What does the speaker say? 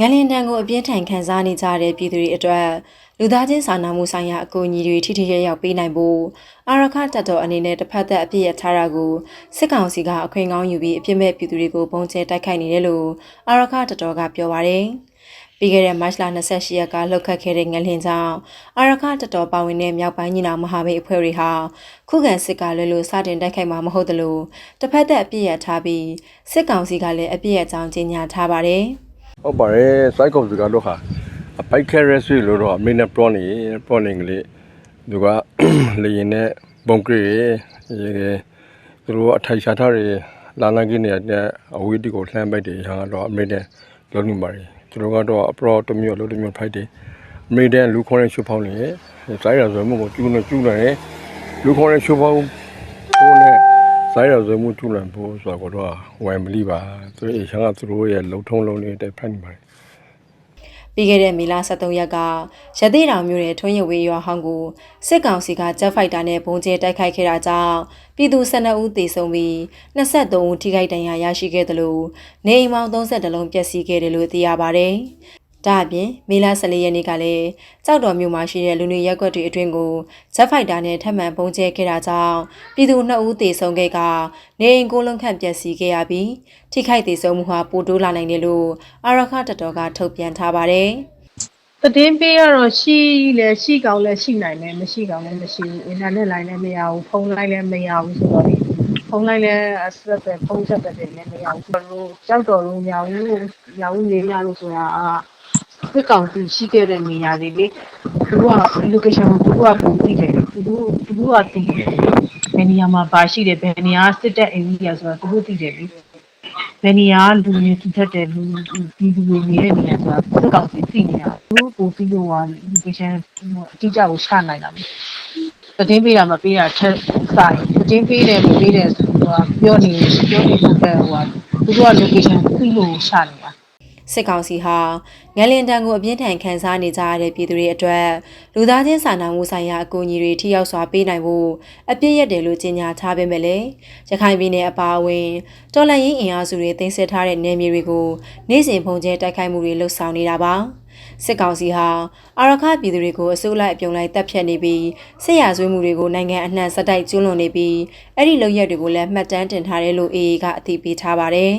ငလင်တန်ကိုအပြင်းထန်ခံစားနေကြတဲ့ပြည်သူတွေအတွက်လူသားချင်းစာနာမှုဆိုင်ရာအကူအညီတွေထိထိရရောက်ပေးနိုင်ဖို့အာရခတပ်တော်အနေနဲ့တစ်ဖက်သက်အပြည့်ရထားတာကိုစစ်ကောင်စီကအခွင့်ကောင်းယူပြီးအပြစ်မဲ့ပြည်သူတွေကိုပုံကျဲတိုက်ခိုက်နေတယ်လို့အာရခတပ်တော်ကပြောပါရယ်ပြီးခဲ့တဲ့မတ်လ28ရက်ကလှုပ်ခတ်ခဲ့တဲ့ငလင်ကြောင့်အာရခတပ်တော်ပါဝင်တဲ့မြောက်ပိုင်းညီနောင်မဟာမိတ်အဖွဲ့တွေဟာခုခံစစ်ကလွယ်လွယ်စတင်တိုက်ခိုက်မှာမဟုတ်သလိုတစ်ဖက်သက်အပြည့်ရထားပြီးစစ်ကောင်စီကလည်းအပြည့်ရကြောင်းကြေညာထားပါတယ် ဟုတ်ပါတယ်စိုက်ကောင်စကတော့ဟာအပိုက်ခဲရဲဆွေလို့တော့အမေနဲ့ပရောနေပရောနေကလေးသူကလေရင်နဲ့ဘုံကရီရေသူတို့အထိုင်ရှာထားတယ်လာလာကင်းနေတဲ့အဝေးတီကိုလှမ်းပိုက်တယ်ဟာတော့အမေနဲ့လုံးနေပါတယ်သူတို့ကတော့အပရောတစ်မျိုးလုံးတစ်မျိုးဖိုက်တယ်အမေတဲ့လူခေါ်တဲ့ရှုပ်ဖောင်းနေစိုက်ရဆိုမှုကိုကျူးနေကျူးနေလူခေါ်တဲ့ရှုပ်ဖောင်းဟိုနဲ့ ဆိုင်ရဇမှုကျူလန်ဖို့ဆိုတော့ဝိုင်မလီပါသူတို့အချမ်းကသူတို့ရဲ့လုံထုံးလုံးလေးတက်ဖက်နေပါတယ်ပြီးခဲ့တဲ့မေလ23ရက်ကရသေးတောင်မြို့နယ်ထွန်းရဝေးရွာဟောင်းကိုစစ်ကောင်စီကဂျက်ဖိုက်တာနဲ့ဘုံကျဲတိုက်ခိုက်ခဲ့တာကြောင့်ပြည်သူ12ဦးသေဆုံးပြီး23ဦးထိခိုက်ဒဏ်ရာရရှိခဲ့တယ်လို့နေအိမ်ပေါင်း32လုံးပျက်စီးခဲ့တယ်လို့သိရပါဗျ။ ဒါအပြင်မေလ14ရက်နေ့ကလည်းကြောက်တော်မြို့မှာရှိတဲ့လူနေရက်ကွက်တွေအတွင်းကိုဂျက်ဖိုက်တာနဲ့ထပ်မံပုံကျဲခဲ့တာကြောင့်ပြည်သူ2ဦးသေဆုံးခဲ့က နေအိမ်ကိုလုံးခန့်ပျက်စီးခဲ့ရပြီးထိခိုက်သေဆုံးမှုဟာပိုတိုးလာနိုင်တယ်လို့အာရခတတော်ကထုတ်ပြန်ထားပါတယ်။သတင်းပေးရတော့ရှိလဲရှိကောင်းလဲရှိနိုင်တယ်မရှိကောင်းလဲမရှိဘူးအင်တာနက်လိုင်းလည်းမရဘူးဖုန်းလိုင်းလည်းမရဘူးဆိုတော့လေဖုန်းလိုင်းလည်းအဆက်ပဲဖုန်းဆက်ပဲလည်းမရဘူးဆိုတော့ကြောက်တော်လို့မြောင်ဦးမြောင်ဦးနေရလို့ဆိုတာက စစ်ကောင်စီရှိခဲ့တဲ့နေရာတွေလေသူက location ကိုသူကပုံသိတယ်သူတို့သူတို့ကသိတယ်ဘယ်နေရာမှာပါရှိတယ်ဘယ်နေရာစစ်တပ် area ဆိုတာသူတို့သိတယ်လေဘယ်နေရာလူမျိုးသူထက်တဲ့လူဒီလူတွေနေတဲ့နေရာဆိုတာစက်ကောင်စီသိနေတာသူကိုပြီးလို့ဟာ location အတိအကျကိုချနိုင်တာပဲသတင်းပေးတာမပေးတာထက်စာရင်သတင်းပေးတယ်မပေးတယ်ဆိုတော့ပြောနေပြောနေဖို့ပဲဟိုသူတို့က location သိလို့ချနေတာ စစ်ကောင်စီဟာငလင်တန်ကိုအပြင်းထန်ခန်းစားနေကြရတဲ့ပြည်သူတွေအတွက်လူသားချင်းစာနာမှုဆိုင်ရာအကူအညီတွေထိရောက်စွာပေးနိုင်ဖို့အပြည့်ရတယ်လို့ကြေညာထားပေမဲ့လည်းရခိုင်ပြည်နယ်အပါအဝင်တော်လှန်ရေးအင်အားစုတွေတင်ဆက်ထားတဲ့နယ်မြေတွေကိုနေ့စဉ်ဖုန်ကျဲတိုက်ခိုက်မှုတွေလှုပ်ဆောင်နေတာပါစစ်ကောင်စီဟာအာရခပြည်သူတွေကိုအစိုးလိုက်အပြုံလိုက်တပ်ဖြတ်နေပြီးစစ်ရာဇဝတ်မှုတွေကိုနိုင်ငံအနှံ့စက်တိုက်ကျွလွန်နေပြီးအဲ့ဒီလုပ်ရက်တွေကိုလည်းမှတ်တမ်းတင်ထားတယ်လို့ AA ကအသိပေးထားပါတယ်